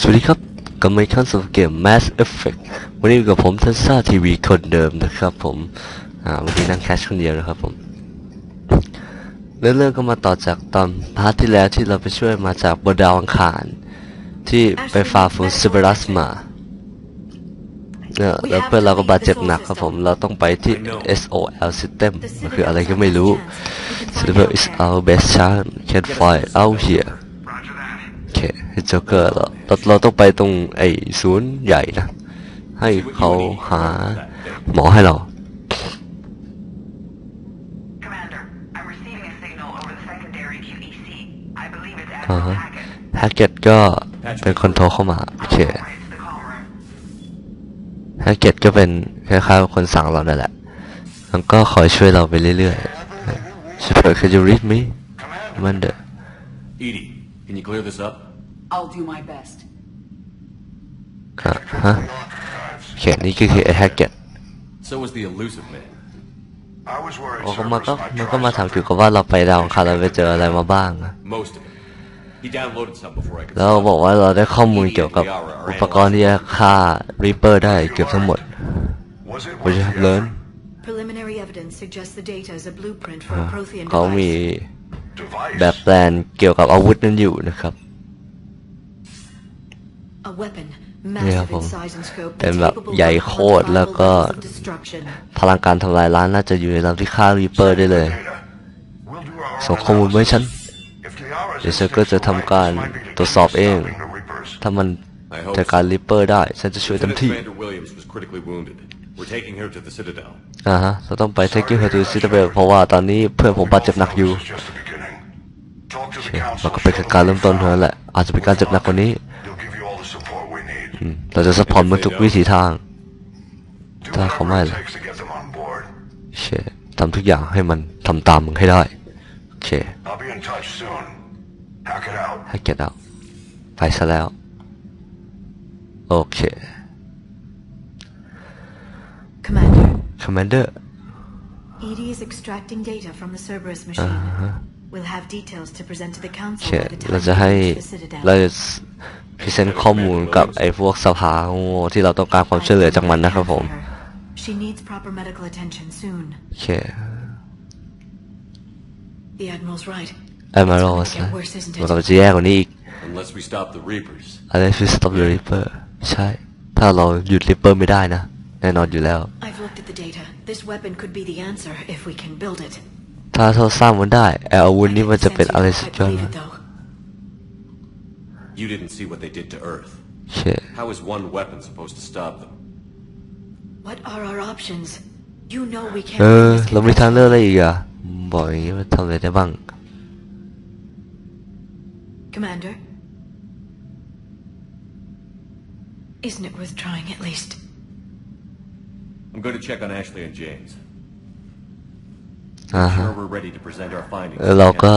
สวัสดีครับกับมาอีกครั้งสำหรับเกม Mass Effect วันนี้อยู่กับผมทันซ่าทีวีคนเดิมนะครับผมอ่าวันนี้นั่งแคชคนเดียวนะครับผมเรื่องเรื่องก็มาต่อจากตอนพาร์ทที่แล้วที่เราไปช่วยมาจากบนดาวอังคาร ที่ไปฝ่าฝูงซิบรัสมาเนี่ยแล้วเพื่อนเราก็บาดเจ็บหนักครับผม เราต้องไปที่ SOL System มันคืออะไรก็ไม่รู้ Silver is our best chance can fly out here เคโจ๊กเกอร์เราเราเราต้องไปตรงไอ้ศูนย์ใหญ่นะ ให้เขาหาหมอให้เรา Commander, I'm receiving a signal over the secondary QEC. I believe it's อ่า Admiral ฮะ Hackett. แฮกเก็ตก็เป็นคนโทรเข้ามา โอเค Right to the call room. แฮกเก็ตก็เป็นคล้ายๆคนสั่งเรานั่นแหละ มันก็คอยช่วยเราไปเรื่อยๆ Super could you read me Commander Edie, can you clear this up? I'll do my best. อะฮะโอเคนี่ก็คือไอ้แฮกเก็ต So was the elusive man. I was worried โอ้ก็มันก็ Cerberus might มันก็ try มาถามเกี่ยวกับว่าเราไปดาวอังคารเราไปเจออะไรมาบ้างอะ Most of it. He downloaded some before I could แล้ว stop บอกว่าเราได้ข้อมูลเกี่ยวกับอุปกรณ์ที่จะฆ่ารีเปอร์ได้เกือบทั้งหมด Was it Would you have learned Preliminary evidence suggests the data is a blueprint for a Prothean เขามี device. Device? แบบแปลนเกี่ยวกับอาวุธนั้นอยู่นะครับ A weapon, เนี่ยครับ massive ผม in size and scope, เป็น that's แบบ capable ใหญ่ of โคตรแล้วก็ quantifiable levels of destruction. พลังการทำลายล้างน่าจะอยู่ในลำที่ฆ่ารีเปอร์ได้เลย Data. We'll do our ส่ง own ข้อมูลมาให้ฉัน analysis. If Tiara's เดี๋ยวฉันก็จะทำการ might be the ตรวจสอบเอง stopping the Reapers. ถ้ามันจัดการรีเปอร์ได้ฉันจะช่วยเต็ม Lieutenant ที่ อ่าฮะเราต้องไป take you to Citadel เพราะว่าตอนนี้เพื่อนผมบาดเจ็บหนักอยู่เราก็เป็นการเริ่มต้นเท่านั้นแหละ อาจจะเป็นการเจ็บหนักกว่านี้ เราจะสปอร์ตมันทุกวิถีทาง ถ้าเขาไม่ล่ะเชทำทุกอย่างให้มันทำตามมึงให้ได้โอเคให้เกีตเอาไปซะแล้ว โอเค Commander Commander EDI is extracting data from the Cerberus machine. We'll have details to present to the โอ council เค by the เรา time จะ we ให้ reach the Citadel. เราจะพรีเซนต์ข้อมูลกับไอ้พวกสภาโง่ที่เราต้องการความช่วยเหลือจากมันนะครับผม She needs proper medical attention soon. โอเค The Admiral's right. ไอ้มาโร It's ส gonna นะ get worse, isn't มันก็ it? จะแย่กว่านี้อีก Unless we stop the Reapers. อะไรฟิสต็อปเดอะริปเปอร์ใช่ ถ้าเราหยุดริปเปอร์ไม่ได้นะ แน่นอนอยู่แล้ว I've looked at the data. This weapon could be the answer if we can build it. ถ้าเราสร้างมันได้ไอ้อาวุธ I นี้มัน didn't จะเป็น sense อะไร you สุด quite ยอด believe มาก it, though. You didn't see what they did to Earth. โอเค How is one weapon supposed to stop them? What are our options? You know we can't. เออ risk เรามีทางเลือกอะไรอีกอ่ะบอกอย่างนี้ว่าทำอะไรได้บ้าง Commander? Isn't it worth trying at least? I'm going to check on Ashley and James. อ่าฮะ Sure we're ready to present our findings. เออเราก็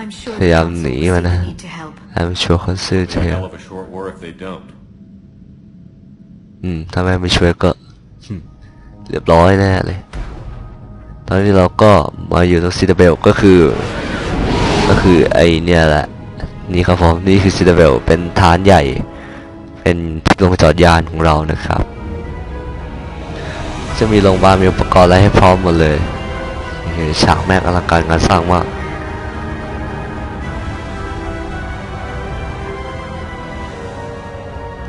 I'm sure พยายาม the หนี council มัน will นะ see the need to help. I'm sure คนซื่อ It's จะ a hell of a short war if they don't. อืมถ้าแม่ไม่ช่วยก็อืมเรียบร้อยแน่เลย ตอนนี้เราก็มาอยู่ตรงซิตาเบลก็คือ ก็คือไอเนี่ยแหละ นี่ครับผมนี่คือซิตาเบลเป็นฐานใหญ่ เป็นที่ลงจอดยานของเรานะครับ จะมีโรงพยาบาลมีอุปกรณ์อะไรให้พร้อมหมดเลยฉากแม่งอลังการงานสร้างมาก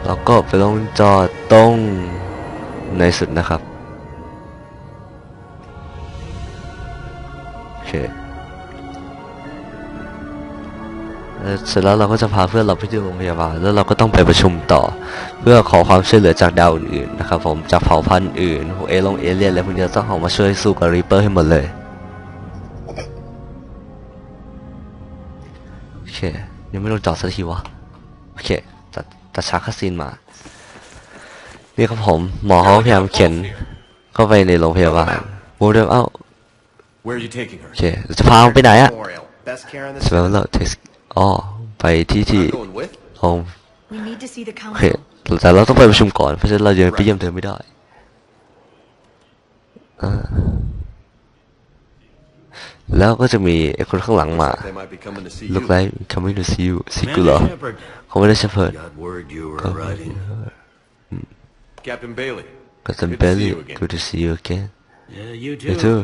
แล้วก็ไปลงจอดตรงในสุดนะครับโอเค เสร็จแล้วเราก็จะพาเพื่อนเราไปที่โรงพยาบาลแล้วเราก็ต้องไปประชุมต่อ เพื่อขอความช่วยเหลือจากดาวอื่นๆนะครับผมจากเผ่าพันธุ์อื่นพวกเอลงเอเลียนอะไรพวกนี้ต้องออกมาช่วยสู้กับรีเปอร์ให้หมดเลยโอเคยังไม่ลงจอดสักทีวะโอเคตัดตัดฉากคัสซีนมานี่ครับผมหมอเขาพยายามเข็นเข้าไปในโรงพยาบาลมูเดมเอ้า Where are you taking her? โอเคจะพามันไปไหนอะ Memorial. Best care in the สเวลเลอร์เทส อ๋อไปที่ที่ I'm going with. โรง We need to see the โอเค council. แต่เราต้องไปประชุมก่อน เพราะฉะนั้นเรายังไปเยี่ยมเธอไม่ได้อ่าแล้วก็จะมีไอ้คนข้างหลังมา They might be coming to see look you. like coming to see you see กูเหรอ Commander Shepard, เขาไม่ได้เชฟเพิร์ด got word you were arriving. Captain Bailey. ก็ตัน Good เบ to ล see ลี่ you again. good to see you again Yeah, you too. you too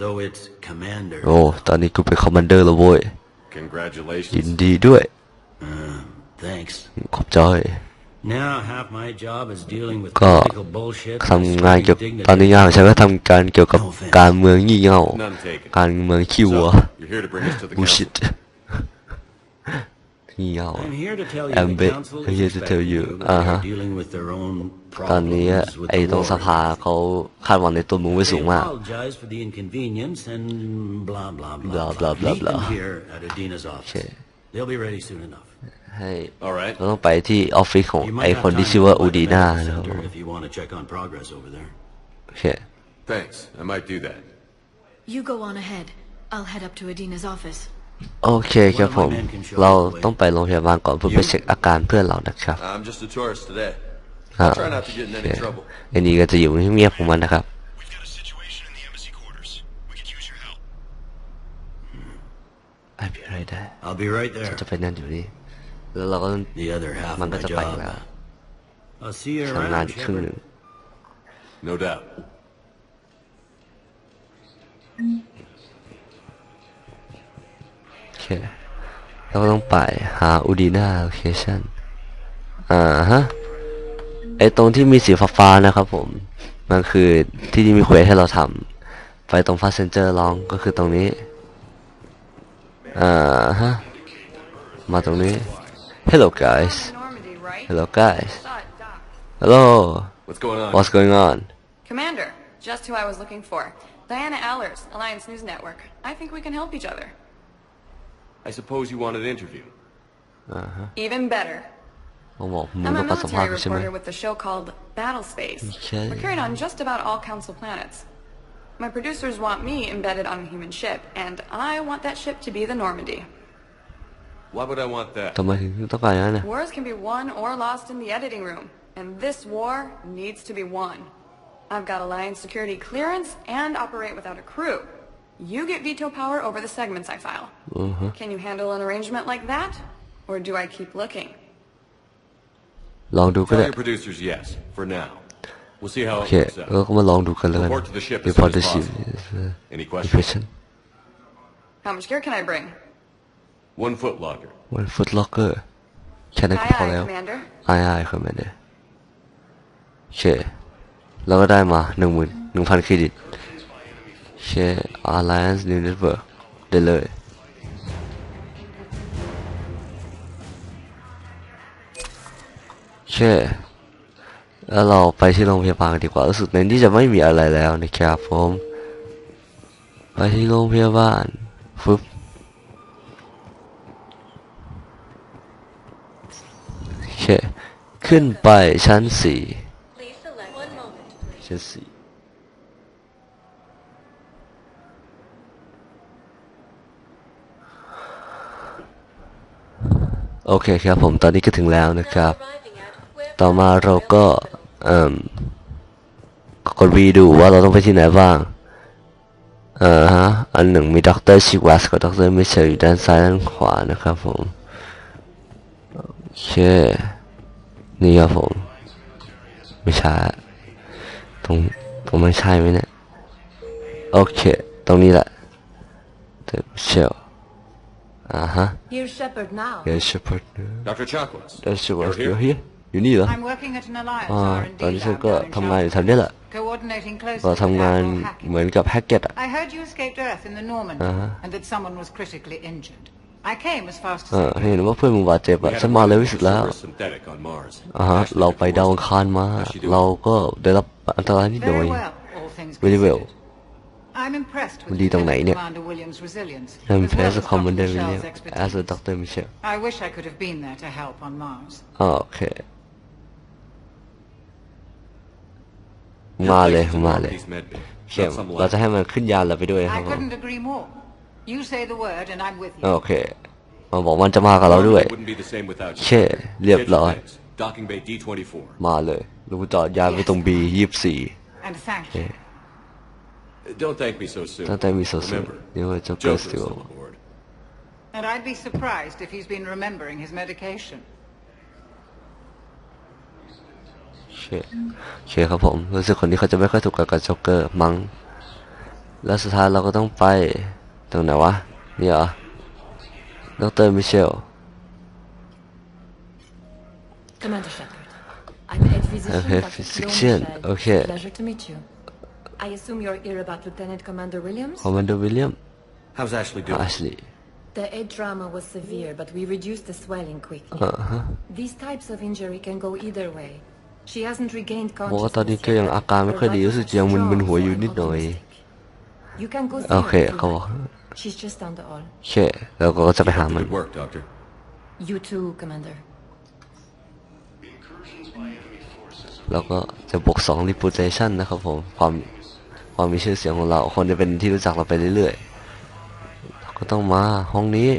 Though it's Commander. โอ้ตอนนี้กูเป็นคอมมานเดอร์แล้วโว้ย ยิน Congratulations. ดีด้วย Thanks. ขอบใจ Now half my job is dealing with ก็ political bullshit. ทำงานเกี่ยว dignity. ตอนนี้งานของฉันก็ทำการเกี่ยวกับการเมืองงี่เง่า None taken. การเมืองขี้วัว So, you're here to bring us to the council. bullshit งี่เง่า I'm here to tell you I'm the ba- council I'm is here to tell expecting you. that they Uh-huh. are dealing with their own ตอนนี้ problems with ไอ้ the ตรงส war. ภาเขาคาดหวังในตัวมึงไว้สู They งมาก apologize for the inconvenience and blah blah blah. Blah, blah, blah, Meet them blah. here at Adina's office. Okay. They'll be ready soon enough. ให้ All right. เราต้องไปที่ออฟฟิศของ You ไอ้ might คน have ที่ time ชื่อ to ว่า go อู by the ดีนา medical นะครับ center if you want to check on progress over there. โอเค Thanks. I might do that. You go on ahead. I'll head up to Adina's office. โอเคครับผม เราต้องไปโรงพยาบาลก่อนเพื่อไปเช็คอาการเพื่อนเรานะครับ I'm just a tourist today. อ่า Try not to get in โอเค any trouble. อันนี้ก็จะอยู่เงียบๆของมันนะครับ We've got a situation in the embassy quarters. We could use your help. ไอ้พี่ไรได้ I'll be right there. จะไปนั่นอยู่นี่แล้วเราก็ The other half มัน of ก็ my จะไป job. แล้ว I'll see you ทำงาน around, อีกครึ่งหนึ่ง Shepard. No doubt. โอเคเราก็ต้องไปหาอูดีนาโลเคชั่นอ่าฮะไอตรงที่มีสีฟ้าๆนะครับผม มันคือที่ที่มีเควสให้เราทำไปตรงฟาสเซนเจอร์ลองก็คือตรงนี้ อ่าฮะ มาตรงนี้ Hello guys Normandy, right? Hello guys Saw it dock. Hello What's going on? What's going on Commander, just who I was looking for. Diana Allers, Alliance News Network. I think we can help each other. I suppose you want an interview. Aha. Even better. I'm a military reporter with the show called Battle Space. Okay. We're carried on just about all council planets. My producers want me embedded on a human ship, and I want that ship to be the Normandy. Why would I want that? Wars can be won or lost in the editing room, and this war needs to be won. I've got Alliance security clearance and operate without a crew. You get veto power over the segments I file. Can you handle an arrangement like that? Or do I keep looking? ลองดูก็ Tell ได้ your producers yes, for now. We'll see how โอ it เค works เรา out. ก็มาลองดูกันแล้วกัน Report to the ship as Report soon the as ship possible. Any questions? Question How much gear can I bring? One foot locker. One foot locker แค่นั้นก็ Aye, พอ aye, แล้ว Commander. อายอายคอมเมนเดอร์โอเคเราก็ได้มาหนึ่งหมื่นหนึ่งพันเครดิต โอเค Alliance New Network ได้เลยโอเคแล้วเราไปที่โรงพยาบาลกันดีกว่ารู้สึกในนี้จะไม่มีอะไรแล้วนะครับผม ไปที่โรงพยาบาลฟึบโอเคขึ้นไปชั้นสี่ Please select one moment, please. ชั้นสี่ โอเคครับผมตอนนี้ก็ถึงแล้วนะครับ ต่อมาเราก็เอ่มกดวีดูว่าเราต้องไปที่ไหนบ้างเอ่อฮะอันหนึ่งมีด็อกเตอร์ชิวัสกับด็อกเตอร์มิเชลอยู่ด้านซ้ายด้านขวานะครับผมโอเคนี่ครับผม ไม่ใช่ตรงตรงไม่ใช่ไหมเนี่ยโอเค ตรงนี้แหละเดอมิเชล อ่าฮะ Here's Shepard now. เดอชิปเปอร์ Dr. Chakwas. เดอชิปเปอร์ You're อยู่ here? ที่อยู่นี่เหรอ I'm working at an alliance อ่า R&D ตอนนี้ฉัน lab ก็ down in ทำงานอยู่ Charlotte. แถวนี้แหละ Coordinating closely ก็ with ทำงาน Admiral Hackett. เหมือนกับแฮกเก็ตอะ I heard you escaped Earth in the Normandy Uh-huh. and that someone was critically injured. I came as fast เอ as อ I เห็น could. ว่าเพื่อนมึงบาดเจ็บ We อะ had ฉัน a มาเร็ว Martian ที่สุดแล้ว Cerberus synthetic on Mars. อ่าฮะ Ashley เราไป took ดาว it อังคารมา How's she doing? เราก็ได้รับอันตรายนิดหน่อย Very well, มันดีตรงไหนเนี่ย I'm impressed with Commander Williams as a Dr. Michel โอเค มาเลย มาเลยเขียเราจะให้มันขึ้นยานเราไปด้วยครับโอเค มันบอกมันจะมากับเราด้วยเช่เรียบร้อย มาเลยลูกจอดยานไปตรง B 24 Don't thank me so soon. Don't thank me so soon. Remember, Joker's still Joe. And I'd be surprised if he's been remembering his medication. โอเคครับผมรู้สึกคนนี้เขาจะไม่ค่อยถูกกับการจ็อกเกอร์มั้งแล้วสุดท้ายเราก็ต้องไปตรงไหนวะนี่เหรอดรมิเชล Commander Shepard I'm Ed Physician, okay. I assume you're here about Lieutenant Commander Williams? คอมมานโดวิลเลียม How's Ashley doing? อาชลี The head trauma was severe, but we reduced the swelling quickly. อ่าฮะ These types of injury can go either way. She hasn't regained บอกว่าตอนนี้ consciousness ก็ยัง yet, อาการไม่ but ค่อยดี her รู้สึก vitals ยัง are มึน strong ๆหัวอยู่ for นิดหน่อย optimistic. You can go see โอ her เค if you เขาบอก like. She's just down the hall. โอเคแล้วก็จะไปหามัน Good work, Doctor. You too, Commander. แล้วก็จะบวกสอง reputation นะครับผม ความ ความมีชื่อเสียงของเรา คนจะเป็นที่รู้จักเราไปเรื่อยๆเราก็ต้องมาห้องนี้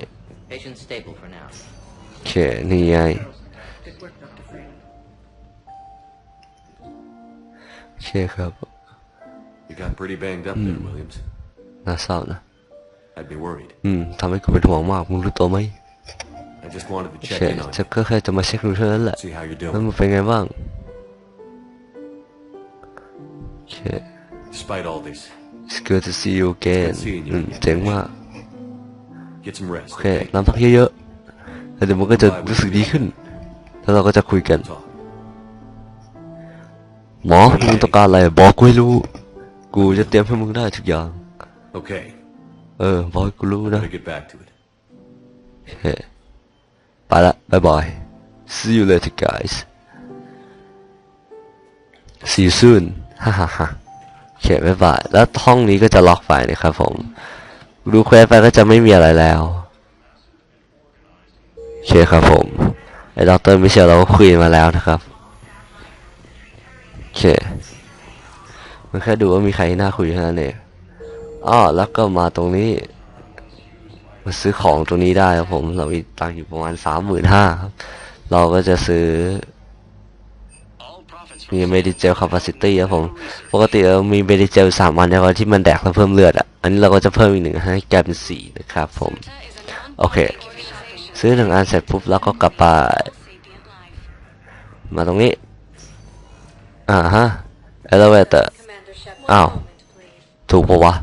Patient stable for now. โอเคนี่ไงโอเคครับ You got pretty banged up there, Williams. น่าเศร้านะ I'd be worried. อืมทำให้กูเป็นห่วงมากมึงรู้ตัวไหม I just wanted to โอ check เค in on จะ you, ก็แค่จะมาเช็คดูเท่านั้นแหละ see how you're แล้ว doing. มึงเป็นไงบ้างโอเค Despite all this, it's good to see you again อืมเจ๋งมาก get some rest. โอเคนอนพักเยอะๆแล้วเดี๋ยวมันก็จะรู้สึกดีขึ้น แล้วเราก็จะคุยกัน Talk. หมอมึงต้องการอะไร บอกกูให้รู้ กูจะเตรียมให้มึงได้ทุกอย่าง Okay, เออ บอกให้กูรู้นะ better get back to it. โอเคไปละบายบาย see you later guys see you soon ฮ่าฮ่าฮ่า โอเคบายบายแล้วห้องนี้ก็จะล็อกไปนะครับผม ดูเควสไปก็จะไม่มีอะไรแล้วโอเคครับผม ไอ้ดอกเตอร์มิเชลเราก็คุยมาแล้วนะครับโอเคมันแค่ดูว่ามีใครน่าคุยเท่านั้นเองอ้อแล้วก็มาตรงนี้มาซื้อของตรงนี้ได้ครับผม เรามีตังค์อยู่ประมาณสามหมื่นห้าครับ เราก็จะซื้อ profits มี Medicel Capacity ครับผม ปกติเรามี Medicel สามอันนะครับที่มันแดกแล้วเพิ่มเลือดอะ อันนี้เราก็จะเพิ่มอีกหนึ่งให้กลายเป็นสี่นะครับผม โอเค ซื้อหนึ่งอันเสร็จปุ๊บแล้วก็กลับไป มาตรงนี้ อ่าฮะ Elevator Commander Shep, Ow. one moment, please. ถูกปะวะ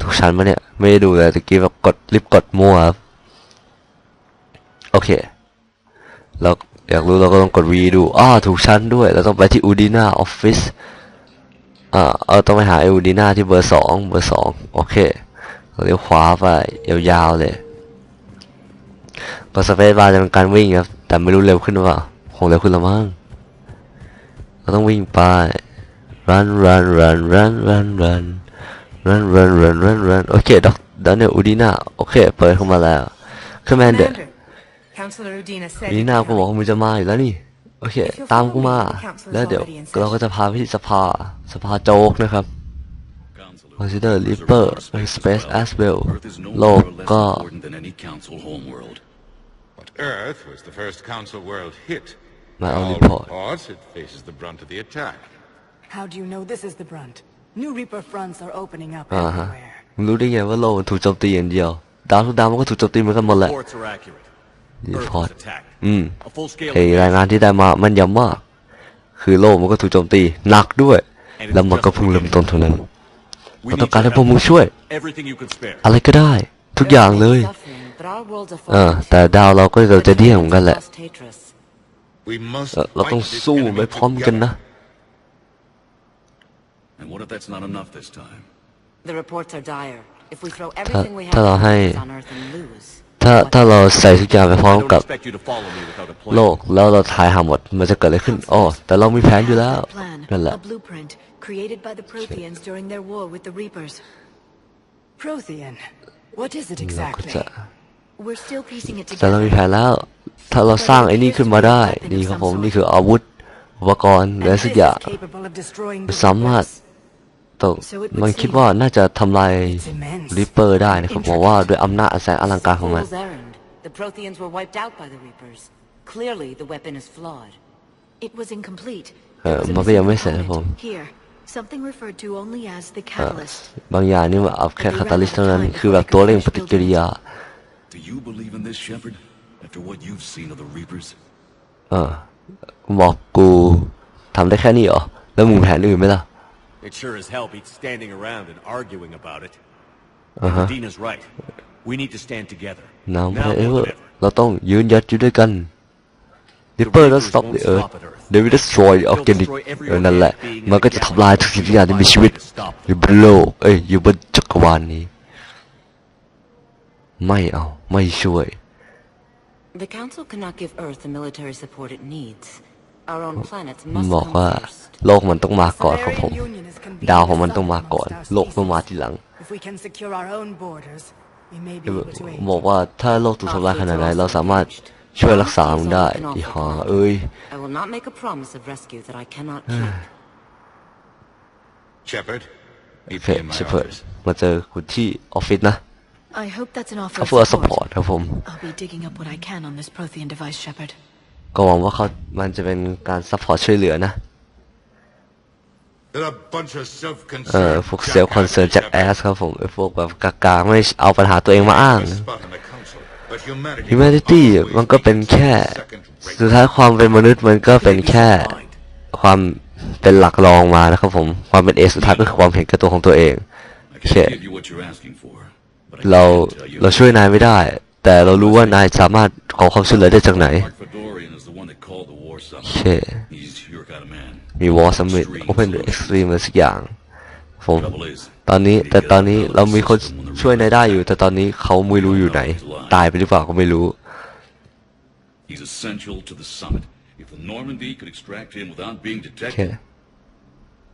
ถูกชั้นปะเนี่ย ไม่ได้ดูเลยตะกี้แบบกดรีบกดมั่วครับ โอเคเรา อยากรู้เราก็ต้องกด V ดูอ้าถูกชั้นด้วย เราต้องไปที่อูดีนาออฟฟิศอ่าเอาต้องไปหาอูดีนาที่เบอร์สองเบอร์สองโอเคเลี้ยวขวาไปยาวๆเลยก็สเปซบาร์จะเป็นการวิ่งครับ แต่ไม่รู้เร็วขึ้นหรือเปล่าคงเร็วขึ้นละมั้งเราต้องวิ่งไป run run run run run run run run run run run โอเคด็อกดอนเนลอูดีนาโอเค เปิดเข้ามาแล้ว commander Commander, Councilor Udina said อูดี you'd นา be กูบอกว่ามึงจะมาอยู่แล้วนี่โอเค ตามกูมา แล้วเดี๋ยวเราก็จะพาไปที่สภาสภาโจ๊กนะครับ Consider Reaper Space as well โลกก็ than any council homeworld. But Earth was the first Council world hit. My By only all part. reports, it faces the brunt of the attack. How do you know this is the brunt? New Reaper fronts are opening up อ่าฮะ everywhere. มึงรู้ได้ไงว่าโลกมันถูกโจมตีอย่างเดียว ดาวทุกดาวมันก็ถูกโจมตีเหมือนกันหมดแหละ Reports are accurate. รี Earth พอร์ต was attacked. อืม A full-scale ไอรายงานที่ได้มามันย้ำมาก คือโลกมันก็ถูกโจมตีหนักด้วย แล้วมันก็เพิ่งเริ่มต้นเท่านั้น We เรา need ต้องการให้ your พวก help. มึงช่วย Everything you can spare. อะไรก็ได้ ทุกอย่างเลย But our worlds are เออแต่ดาวเราก็เราจะเดี่ยงเหมือนกันแหละ Tatris. We must เออเราต้อง fight this สู้ enemy ไปพร้อมกันนะ And what if that's not enough this time? The reports are dire. If we throw ถ้า everything we ถ้า have เราให้ on Earth and lose, ถ้าถ้าเราใส่ทุกอย่างไปพร้อ I ม don't กับ expect you to follow me without a โล plan. กแล้วเราทายหาหมดมันจะเกิดอะไรขึ้นอ๋อแต่เรามีแผนอยู่แล้ว A plan, นั่นแหละ a blueprint created by the Protheans during their war with the Reapers. Prothean. What is it เราก็ exactly? จะ We're still piecing it แต่เรามี together. แผนแล้ว ถ้าเราสร้างไอ้นี่ขึ้นมาได้ นี่ครับผมนี่คืออาวุธอุปกรณ์และ And สัก this อย่าง is capable of destroying มัน the สามารถ Reapers. ตกมันคิดว่าน่าจะทำลายริปเปอร์ได้นะครับบอกว่าด้วยอำนาจอันแสนอลังการของมัน fool's errand. The Protheans were wiped out by the Reapers. Clearly, the weapon is flawed. It was incomplete. Uh, There was a maybe I missing missed it, component. Paul. Here, Something referred to only as the เอ่อ catalyst. บางอย่างนี่มันเอาแค่คาตาลิสเท่านั้นคือแบบตัวเร่งปฏิกิริยา Do you believe in this, Shepard? After what you've seen of the Reapers? เออบอกกูทำได้แค่นี้เหรอ แล้วมึงแผนอื่นไหมล่ะ It sure as hell beats standing around and arguing about it. Uh-huh. Dina's right. We need to stand together. น้ำ Now เอ or เวอร์ never. เราต้องยืนหยัดอยู่ด้วยกัน Ripper don't stop the earth they will destroy organic เออนั่นแหละ มันก็จะทำลายทุกสิ่งทุกอย่างที่มีชีวิต อยู่บนโลก เอ้ย อยู่บนจักรวาลนี้ ไม่เอา ไม่ช่วย The Council cannot give Earth the military support it needs. Our own planets มัน must บอก come ว่า first. โลกมันต้องมาก่อนครับผม Union is convened ดาวของมัน as ต้องมา some ก่อน amongst our โลกต้องมา species. ทีหลัง If we can secure our own borders, we may be able to aid. บอกว่าถ้าโลกถูกทำลายขนาดไหนเราสามารถช่วยรักษามันได้อีหาเอ้ย I will not make a promise of rescue that I cannot keep. Shepard, โอ meet เค me in my เชฟเพิร์ด office. มาเจอคุณที่ออฟฟิศนะ I hope that's an offer เขา of เพื่อสปอร์ต support. ครับผม I'll be digging up what I can on this Prothean device, Shepard. ก็หวังว่าเขามันจะเป็นการซัพพอร์ตช่วยเหลือนะ They're a bunch of เออ self-concerned พวกเซลล์คอนเซิร์น jackasses, จากแอส Shepard. ครับผมไอ้พวกแบบกากาไม่เอาปัญหาตัวเองมาอ้าง A spot on the council, but humanity humanity will always มันก็เป็น be แค่ second rate. สุดท้ายความเป็นมนุษย์มันก็เป็นแค่ความเป็นหลักรองมานะครับผม ความเป็นเอกสุดท้ายก็คือความเห็นแก่ตัวของตัวเอง I แค่ can't give you what you're asking for, but I เรา can tell you เราช่วยนายไม่ได้ แต่เรารู้ว่านายสามารถขอความช่วยเหลือได้จากไหน Mark Fedorian is the one that called the war summit. แค่ He's your kind of man. มีวอร์ซัมมิตโอเพนเอ็กซ์ตรีมอะไรสักอย่าง ผม Trouble is, ตอนนี้แต่ตอนนี้เรามีคนช่วยนายได้อยู่ แต่ตอนนี้เขาไม่รู้อยู่ไหน ตายไปหรือเปล่าก็ไม่รู้ he's essential to the summit. If the Normandy could extract him without being แค่ detected,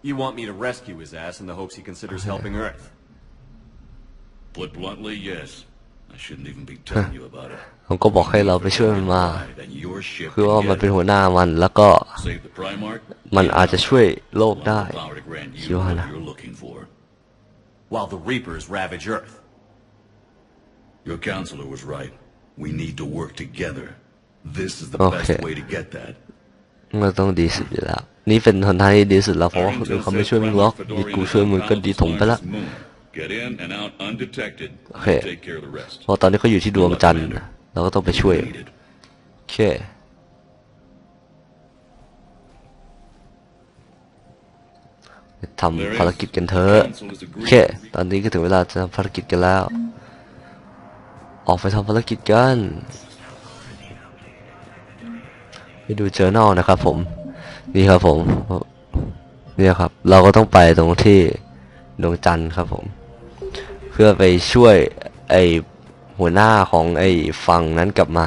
You want me to rescue his ass in the hopes he considers helping Earth? put bluntly, yes. I shouldn't even be telling you about it. ผมก็บอกให้เราไปช่วยมันมา Then your ship คือว่า can มัน get เป็น it. หัวหน้ามันแล้วก็ Save the Primarch. มันอาจจะช่วยโลก Allow ได้ the power to grant คิด you ว่า what นะ you're looking for. While the Reapers ravage Earth. Your counselor was right. We need to work together. This is the Okay. best way to get that. มันต้องดีสุดอยู่แล้วนี่เป็นหนทางที่ดีสุดแล้วเพราะว่าคนอื่นเขาไม่ช่วยมึงหรอกมีกูช่วยมึงก็ดีถมไปละ Get in and out undetected. Okay. Take care of the rest. เพราะตอนนี้เขาอยู่ที่ดวงจันทร์นะ เราก็ต้องไปช่วยโอเคทำภารกิจกันเถอะโอเค ตอนนี้ก็ถึงเวลาจะทำภารกิจกันแล้ว ออกไปทำภารกิจกัน ไปดูเจอ r n นนะครับผม นี่ครับผม เนี่ยครับ เราก็ต้องไปตรงที่ดวงจันทร์ครับผม เพื่อไปช่วยไอ หัวหน้าของไอ้ฝั่งนั้นกลับมา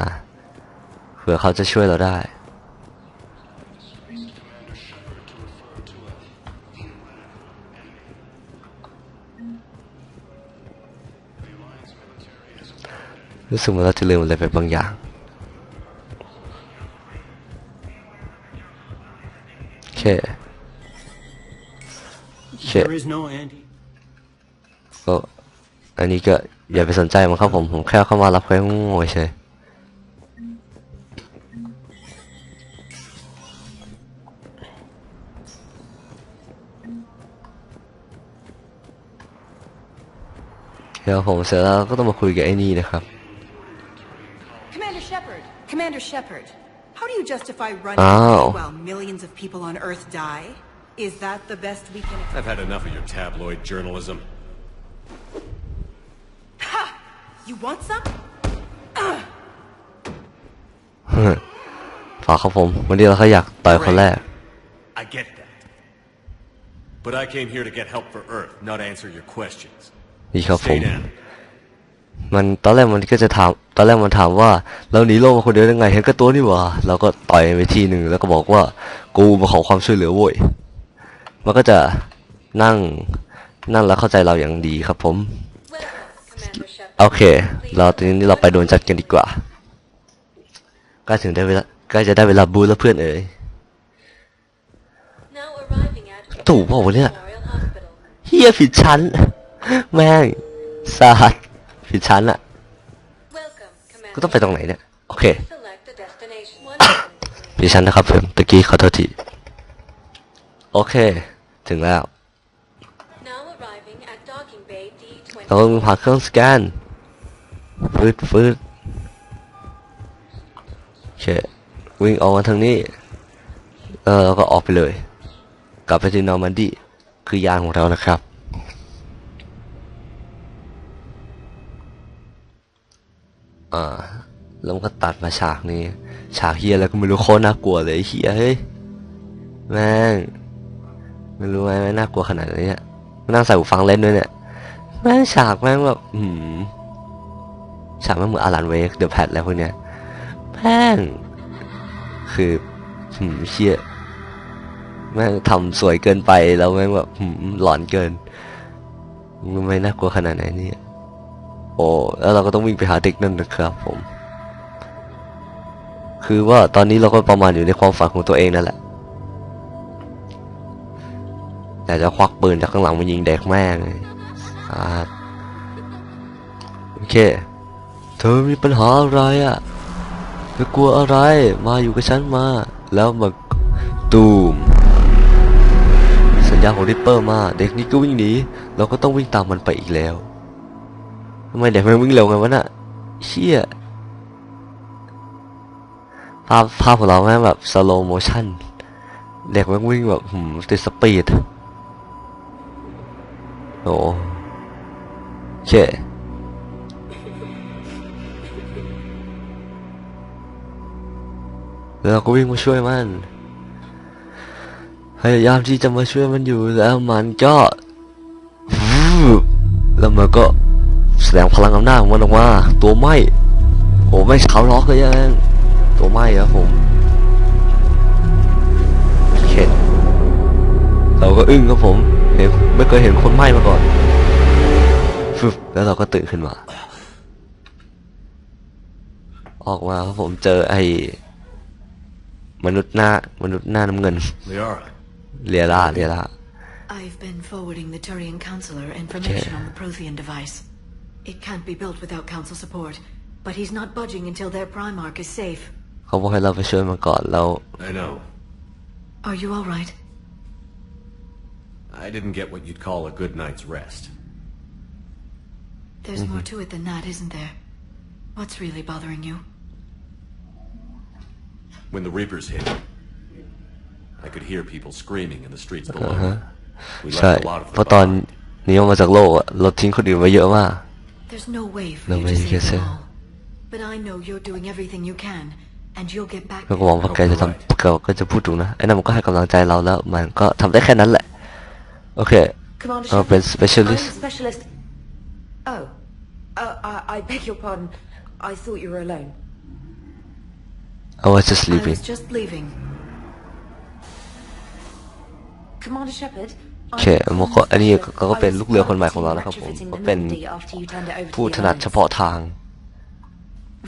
เผื่อเขาจะช่วยเราได้ รู้สึกเหมือนเราจะลืมอะไรไปบางอย่าง โอเคโอเค There is no Andy. ก็ อันนี้ก็อย่าไปสนใจมันครับผมผมแค่เข้ามารับแค่โง่ๆเฉยเดี๋ยวผมเสร็จแล้วก็ต้องมาคุยกับไอ้นี่นะครับ Commander Shepard! Commander Shepard! How do you justify running Ow. away while millions of people on Earth die? Is that the best we can I've had enough of your tabloid journalism. You want some? ฝากครับผม วันนี้เราเขาอยากต่อยคนแรก I get that. But I came here to get help for Earth, not answer your questions. นี่ครับผม Stay down. มันตอนแรกมันก็จะถาม ตอนแรกมันถามว่า เราหนีโลกมาคนเดียวได้ไงเห็นกับตัวนี่หว่าเราก็ต่อยไปทีหนึ่งแล้วก็บอกว่า กูมาขอความช่วยเหลือโว้ย มันก็จะนั่งนั่งแล้วเข้าใจเราอย่างดีครับผม Commander Shepard. โอเค เราตอนนี้เราไปโดนจัดกันดีกว่าใกล้ถึงได้เวลาใกล้จะได้เวลาบูแล้วเพื่อนเอ๋ย Now arriving at ตู่เปล่าเนี่ยเฮียผิดชั้น แม่งสาดผิดชั้นอะก็ต้องไปตรงไหนเนี่ย โอเคผิดชั้นนะครับผมตะกี้ขอโทษที โอเค ถึงแล้ว Now arriving at docking bay เรา D20. ต้องผ่านเครื่องสแกนฟืดฟืดเควิ่งออกมาทางนี้ เออแล้วก็ออกไปเลย กลับไปที่นอร์มันดีคือยานของเรานะครับ อ่า แล้วก็ตัดมาฉากนี้ ฉากเฮียอะไรก็ไม่รู้โคตรน่ากลัวเลยเฮียเฮ้ย แม่ง ไม่รู้ไหมแม่น่ากลัวขนาดนี้เนี่ยนั่งใส่หูฟังเล่นด้วยเนี่ย แม่งฉากแม่งแบบหืมฉากแม่งเหมือนอารันเวกเดอะแพทแล้วพวกเนี้ยแม่งคือหืมเชี่ยแม่งทำสวยเกินไปแล้วแม่งแบบหืมหลอนเกินมันไม่น่ากลัวขนาดไหนเนี่ยโอ้แล้วเราก็ต้องวิ่งไปหาเด็กนั่นนะครับผม คือว่าตอนนี้เราก็ประมาณอยู่ในความฝันของตัวเองนั่นแหละแต่จะควักปืนจากข้างหลังมายิงเด็กแม่ง เลยอ่าโอเค เธอมีปัญหาอะไรอะเธอกลัวอะไร มาอยู่กับฉันมา แล้วมาตูม สัญญาของริปเปอร์มา เด็กนี้ก็วิ่งหนี เราก็ต้องวิ่งตามมันไปอีกแล้วทำไมเด็กมันวิ่งเร็วไงวะน่ะเชี่ยภาพภาพของเราแม่งแบบสโลโมชั่น เด็กม่งวิ่งแบบหืมติดสปีดโอ้ เคแล้วเราก็วิ่งมาช่วยมัน พยายามที่จะมาช่วยมันอยู่แล้วมันก็แล้วมันก็แสดงพลังอำนาจของมันออกมา ตัวไหมโอ้ไม่เช้าล็อกเลยยังตัวไหมครับผมโอเคเราก็อึ้งครับผมเห็นไม่เคยเห็นคนไหมมาก่อน แล้วเราก็ตื่นขึ้นมา ออกมาครับผมเจอไอ้มนุษย์หน้ามนุษย์หน้าน้ำเงิน Liara, เรียร่าเรียร่า I've been forwarding the Turian Counselor information on the Prothean device. It can't be built without Council support, but he's not budging until their Primarch is safe. เขาบอกให้เราไปช่วยมันก่อนแล้ว I know. Are you alright? I didn't get what you'd call a good night's rest. There's more to it than that, isn't there? What's really bothering you? When the Reapers hit, I could hear people screaming in the streets below. อ่าฮะ We ใช่ left a lot of เพราะ them ตอน behind. หนี้ออกมาจากโลกอะเราทิ้งคนอื่นไว้เยอะมาก There's no way for No you way to you can save say. them all. But I know you're doing everything you can, and you'll get back เราก็หวังว่าแกจะทำแกก็จะพูดถูกนะไอ้นั่นมันก็ให้กำลังใจเราแล้ว มันก็ทำได้แค่นั้นแหละ โอเค Commander เราเป็น Shepard, specialist I'm a specialist. Oh. Uh, I, I beg your pardon. I thought you were alone. I was just I sleeping was just leaving. Commander Shepard, โอเคมันก็อันนี้เขาก็เป็นลูกเรือคนใหม่ของเรานะครับผมก็เป็นผู้ถนัดเฉพาะทาง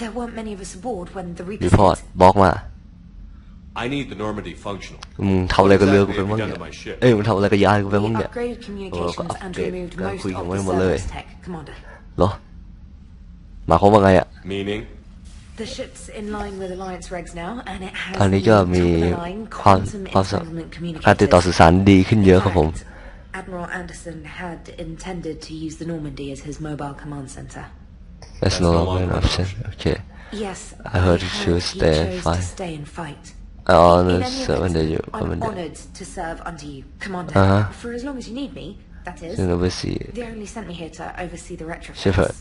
There weren't many of us aboard when the รี Reapers พอร์ต hit. บอกมา I need the Normandy functional. มึงทำอะไรกับเรือกูเป็นบ้างเนี่ยเอ้ยมึงทำอะไรกับยานกูเป็น We บ้างเนี่ย upgraded Oh, communications and upgrade. removed Kaya most kuya of mo the yung malo eh. service tech, Commander. เหรอหมายความว่าไงอะ Meaning? The ship's in line with Alliance regs now, and it has ตอนนี้ก็ the มี top-of-the-line ความ quantum ความสา entanglement การติดต่อสื่อ communicators. สารดีขึ้นเยอะครับผม In fact, Admiral Anderson had intended to use the Normandy as his mobile command center. That's no longer an option โอเค Yes, I heard he chose he stay and chose fight. To stay and fight. อ๋อ In นั่น any เสือมัน event, เดียวอยู่ I'm มันเดียว honored to serve under you, Commander. Uh-huh. For as long as you need me, that is. ซึ่งเราไปสี They only sent me here to oversee the retrofits. เชฟเฟิร์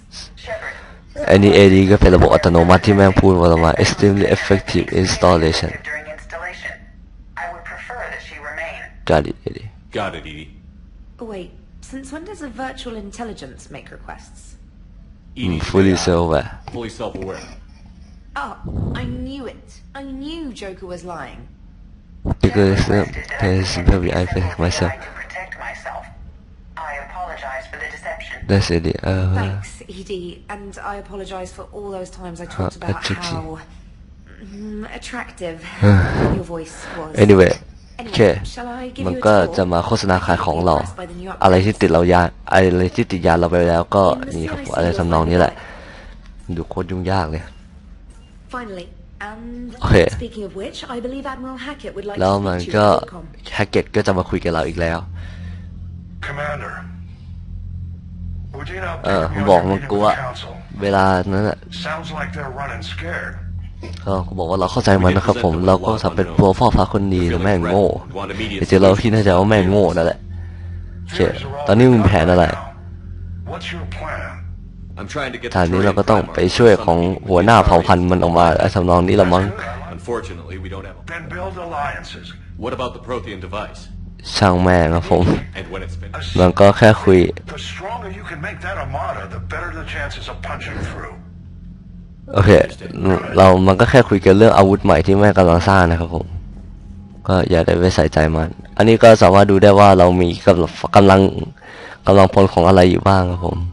อันนี้ AD ก็เป็นระบบอัตโนมัติที่แม่งพูดมาว่า extremely effective installation during installation. I would prefer that she remain. got it AD Got it, Edie. Oh, wait, since when does a virtual intelligence make requests? Mm, Edie's fully AI, self-aware Fully self-aware. Oh, I knew it. I knew Joker was lying. because uh, there's very I think myself I to protect myself. I apologize for the deception. that's AD เออ Thanks, Edie, and I apologize for all those times I talked Uh, about attractive. how mm, attractive your voice was. anyway โอเค Anyway, shall I give มัน you a ก็ tour? จะมาโฆษณาขายของเรา Impressed by the new อะไร upgrades? ที่ติดเรายานอะไรที่ติดยานเราไปแล้วก็นี่ครับผมอะไรทำนองนี้แหละ ดูโคตรยุ่งยากเลย Finally, And Okay. speaking of which, I believe Admiral Hackett would like แล้ว to มัน speak to ก็ you at VidCon. แฮกเก็ตก็จะมาคุยกับเราอีกแล้ว Commander. Would you not เออ pick ผม me บอก on มัน your กู meeting ว่า with council? เวลานั้นอะ Sounds like they're running scared. ก็เขาบอกว่าเราเข้าใจมันนะครับผมเราก็ทำเป็นตัวพ่อฟ้าคนดีแต่แม่งโง่แต่จริงๆเราพี่น่าจะว่าแม่งโง่นั่นแหละโอเคตอนนี้มึงแผนอะไร What's your plan? I'm trying to get ฐาน the นี้เราก็ Turian ต้อง Primarch ไปช่วย some ของ people หัวหน้าเผ่าพันธุ์มันออกมาไอ้ทำนองนี้ละมั้ง Unfortunately, we don't have. Then build alliances. What about the Prothean device? ช่างแม่งครับผม And when it's finished, มันก็แค่คุย The stronger you can make that armada, the better the chances of punching through. โอเค เรามันก็แค่คุยกันเรื่องอาวุธใหม่ที่แม่กำลังสร้างนะครับผม ก็อย่าได้ไปใส่ใจมัน อันนี้ก็สามารถดูได้ว่าเรามีกำลังกำลังกำลังพลของอะไรอยู่บ้างครับผมโอ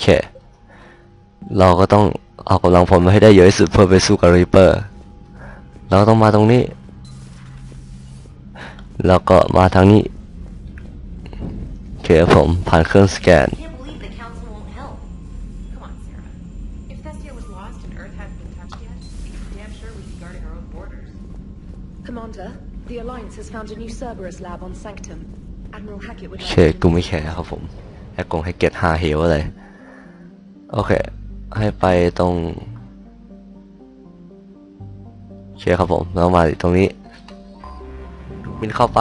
เค เราก็ต้องเอากำลังพลมาให้ได้เยอะที่สุดเพื่อไปสู้กับรีเปอร์ เราต้องมาตรงนี้ แล้วก็มาทางนี้โอเคครับผมผ่านเครื่องสแกน can't believe the council won't help. Come on, Sarah. If Thessia was lost and Earth hasn't been touched yet, damn sure we'd be guarding our own borders. Commander, the Alliance has found a new Cerberus lab on Sanctum. Admiral Hackett would โอ like เค to กูไม่แคร์ครับผมแอคกงให้เก็ตหาเหวอะไร โอเค ให้ไปตรงโอเคครับผมแล้วมาตรงนี้บินเข้าไป